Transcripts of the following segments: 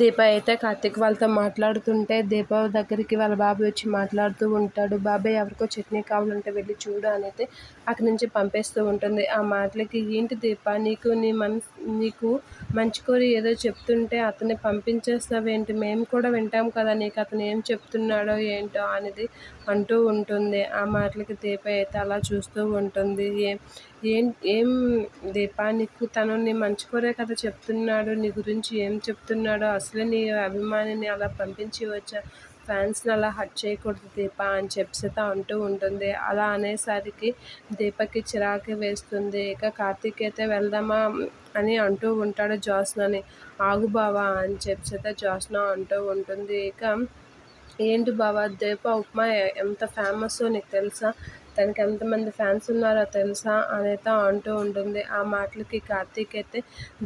దీప అయితే కార్తీక్ వాళ్ళతో మాట్లాడుతుంటే దీప దగ్గరికి వాళ్ళ బాబాయ్ వచ్చి మాట్లాడుతూ ఉంటాడు. బాబాయ్ ఎవరికో చట్నీ కావాలంటే వెళ్ళి చూడు అని అయితే అక్కడి నుంచి పంపేస్తూ ఉంటుంది. ఆ మాటలకి ఏంటి దీప నీకు నీ మనసు నీకు మంచి కోరి ఏదో చెప్తుంటే అతన్ని పంపించేస్తావేంటి మేము కూడా వింటాం కదా నీకు అతను ఏం చెప్తున్నాడో ఏంటో అనేది అంటూ ఉంటుంది. ఆ మాటలకి దీప అయితే అలా చూస్తూ ఉంటుంది. ఏం ఏం దీపా నీకు తను నీ మంచి కోరే కదా చెప్తున్నాడు నీ గురించి ఏం చెప్తున్నాడో అసలు నీ అభిమానిని అలా పంపించి వచ్చా ఫ్యాన్స్ని అలా హట్ చేయకూడదు దీప అని చెప్పిత అంటూ ఉంటుంది. అలా అనేసరికి దీపకి చిరాకు వేస్తుంది. ఇక కార్తీక్ అయితే వెళ్దామా అని అంటూ ఉంటాడు జ్యోత్స్నని ఆగు బావా అని చెప్పిత జ్యోత్స్న అంటూ ఉంటుంది. ఇక ఏంటి బావా దీప ఉప్మా ఎంత ఫేమస్ నీకు తెలుసా? తనకి ఎంతమంది ఫ్యాన్స్ ఉన్నారో తెలుసా అనేది అంటూ ఉంటుంది. ఆ మాటలకి కార్తీక్ అయితే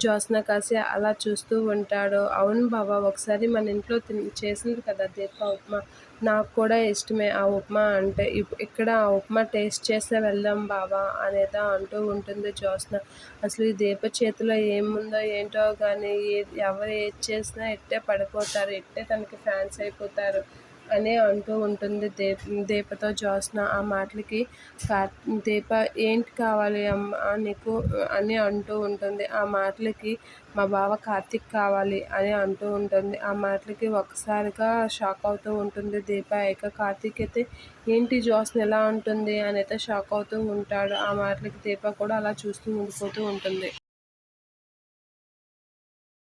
జ్యోత్స్న కాసి అలా చూస్తూ ఉంటాడు. అవును బాబా ఒకసారి మన ఇంట్లో చేసింది కదా దీప ఉప్మా? నాకు కూడా ఇష్టమే ఆ ఉప్మా అంటే. ఇక్కడ ఆ ఉప్మా టేస్ట్ చేస్తే వెళ్దాం బాబా అనేది అంటూ ఉంటుంది జ్యోత్స్న. అసలు ఈ దీప చేతిలో ఏముందో ఏంటో కానీ ఎవరు ఏది చేసినా ఇట్టే పడిపోతారు ఇట్టే తనకి ఫ్యాన్స్ అయిపోతారు. అని అంటూ ఉంటుంది దీప దీపతో జ్యోత్స్న ఆ మాటలకి దీప ఏంటి కావాలి అమ్మ నీకు అని అంటూ ఉంటుంది. ఆ మాటలకి మా బావ కార్తిక్ కావాలి అని అంటూ ఉంటుంది. ఆ మాటలకి ఒక్కసారిగా షాక్ అవుతూ ఉంటుంది దీప. ఇక కార్తీక్ అయితే ఏంటి జ్యోత్స్న ఎలా ఉంటుంది? అని అయితే షాక్ అవుతూ ఉంటాడు. ఆ మాటలకి దీప కూడా అలా చూస్తూ ఉండిపోతూ ఉంటుంది.